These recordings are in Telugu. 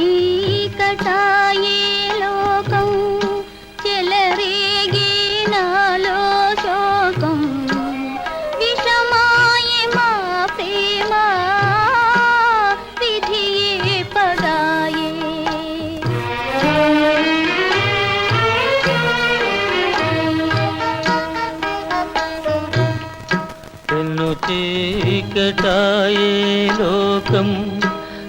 చీకటాయే లోకం చెలరేగే నాలో శోకం విషమాయే మా ప్రేమ విధియే పదాయే. చీకటాయే లోకం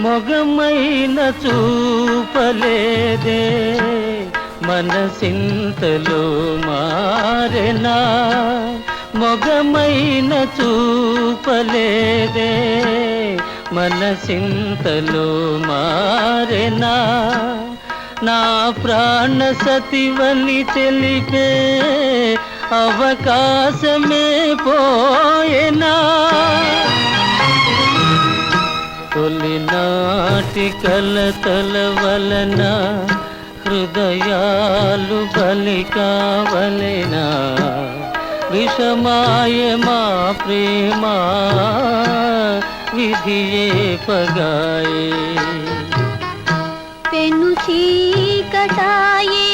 మొగమైన చూపలేదే. మనసింతలో మారెనా. మొగమైన చూపలేదే. మనసింతలో మారెనా. నా ప్రాణ సతివని తెలిపే అవకాశమే పోయేనా. తొలినాటి కలతల వలన హృదయాలు బలి కావలెనా? విషమాయ మా ప్రేమ విధియే పగాయే. పెను చీకటాయే